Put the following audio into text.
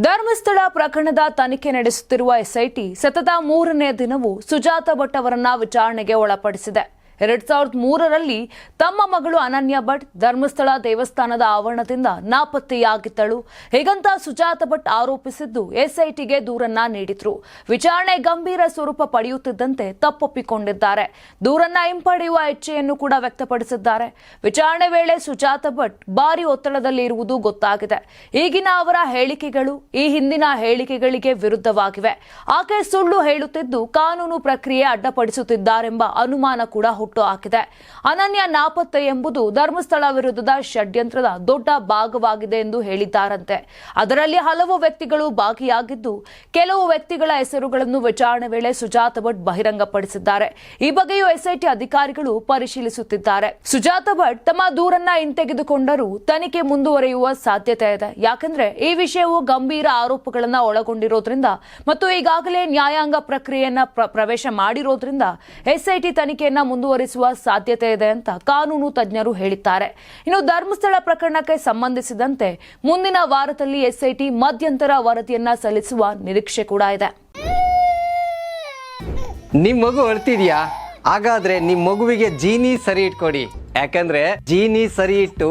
ಧರ್ಮಸ್ಥಳ ಪ್ರಕರಣದ ತನಿಖೆ ನಡೆಸುತ್ತಿರುವ ಎಸ್ಐಟಿ ಸತತ ಮೂರನೇ ದಿನವೂ ಸುಜಾತ ಭಟ್ ಅವರನ್ನ ವಿಚಾರಣೆಗೆ ಒಳಪಡಿಸಿದೆ. ಎರಡ್ ಸಾವಿರದ ಮೂರರಲ್ಲಿ ತಮ್ಮ ಮಗಳು ಅನನ್ಯ ಭಟ್ ಧರ್ಮಸ್ಥಳ ದೇವಸ್ಥಾನದ ಆವರಣದಿಂದ ನಾಪತ್ತೆಯಾಗಿದ್ದಳು. ಹೀಗಂತ ಸುಜಾತ ಭಟ್ ಆರೋಪಿಸಿದ್ದು ಎಸ್ಐಟಿಗೆ ದೂರನ್ನ ನೀಡಿದ್ರು. ವಿಚಾರಣೆ ಗಂಭೀರ ಸ್ವರೂಪ ಪಡೆಯುತ್ತಿದ್ದಂತೆ ತಪ್ಪೊಪ್ಪಿಕೊಂಡಿದ್ದಾರೆ. ದೂರನ್ನ ಹಿಂಪಡೆಯುವ ಇಚ್ಛೆಯನ್ನು ಕೂಡ ವ್ಯಕ್ತಪಡಿಸಿದ್ದಾರೆ. ವಿಚಾರಣೆ ವೇಳೆ ಸುಜಾತ ಭಟ್ ಭಾರಿ ಒತ್ತಡದಲ್ಲಿ ಇರುವುದು ಗೊತ್ತಾಗಿದೆ. ಈಗಿನ ಅವರ ಹೇಳಿಕೆಗಳು ಈ ಹಿಂದಿನ ಹೇಳಿಕೆಗಳಿಗೆ ವಿರುದ್ಧವಾಗಿವೆ. ಆಕೆ ಸುಳ್ಳು ಹೇಳುತ್ತಿದ್ದು ಕಾನೂನು ಪ್ರಕ್ರಿಯೆ ಅಡ್ಡಪಡಿಸುತ್ತಿದ್ದಾರೆಂಬ ಅನುಮಾನ ಕೂಡ ಹುಟ್ಟು ಹಾಕಿದೆ. ಅನನ್ಯ ನಾಪತ್ತೆ ಎಂಬುದು ಧರ್ಮಸ್ಥಳ ವಿರುದ್ಧದ ಷಡ್ಯಂತ್ರದ ದೊಡ್ಡ ಭಾಗವಾಗಿದೆ ಎಂದು ಹೇಳಿದ್ದಾರಂತೆ. ಅದರಲ್ಲಿ ಹಲವು ವ್ಯಕ್ತಿಗಳು ಭಾಗಿಯಾಗಿದ್ದು, ಕೆಲವು ವ್ಯಕ್ತಿಗಳ ಹೆಸರುಗಳನ್ನು ವಿಚಾರಣೆ ವೇಳೆ ಸುಜಾತ ಭಟ್ ಬಹಿರಂಗಪಡಿಸಿದ್ದಾರೆ. ಈ ಬಗ್ಗೆಯೂ ಎಸ್ಐಟಿ ಅಧಿಕಾರಿಗಳು ಪರಿಶೀಲಿಸುತ್ತಿದ್ದಾರೆ. ಸುಜಾತ ಭಟ್ ತಮ್ಮ ದೂರನ್ನ ಹಿಂತೆಗೆದುಕೊಂಡರೂ ತನಿಖೆ ಮುಂದುವರಿಯುವ ಸಾಧ್ಯತೆ ಇದೆ. ಯಾಕಂದ್ರೆ ಈ ವಿಷಯವು ಗಂಭೀರ ಆರೋಪಗಳನ್ನ ಒಳಗೊಂಡಿರೋದ್ರಿಂದ ಮತ್ತು ಈಗಾಗಲೇ ನ್ಯಾಯಾಂಗ ಪ್ರಕ್ರಿಯೆಯನ್ನ ಪ್ರವೇಶ ಮಾಡಿರೋದ್ರಿಂದ ಎಸ್ಐಟಿ ತನಿಖೆಯನ್ನ ಮುಂದುವರಿಸುವ ಸಾಧ್ಯತೆ ಇದೆ ಅಂತ ಕಾನೂನು ತಜ್ಞರು ಹೇಳಿದ್ದಾರೆ. ಇನ್ನು ಧರ್ಮಸ್ಥಳ ಪ್ರಕರಣಕ್ಕೆ ಸಂಬಂಧಿಸಿದಂತೆ ಮುಂದಿನ ವಾರದಲ್ಲಿ ಎಸ್ಐಟಿ ಮಧ್ಯಂತರ ವರದಿಯನ್ನ ಸಲ್ಲಿಸುವ ನಿರೀಕ್ಷೆ ಕೂಡ ಇದೆ. ನಿಮ್ ಮಗು ಅಳ್ತಿದ್ಯಾ? ಹಾಗಾದ್ರೆ ನಿಮ್ ಮಗುವಿಗೆ ಜೀನಿ ಸರಿ ಇಟ್ಕೊಡಿ. ಯಾಕಂದ್ರೆ ಜೀನಿ ಸರಿ ಇಟ್ಟು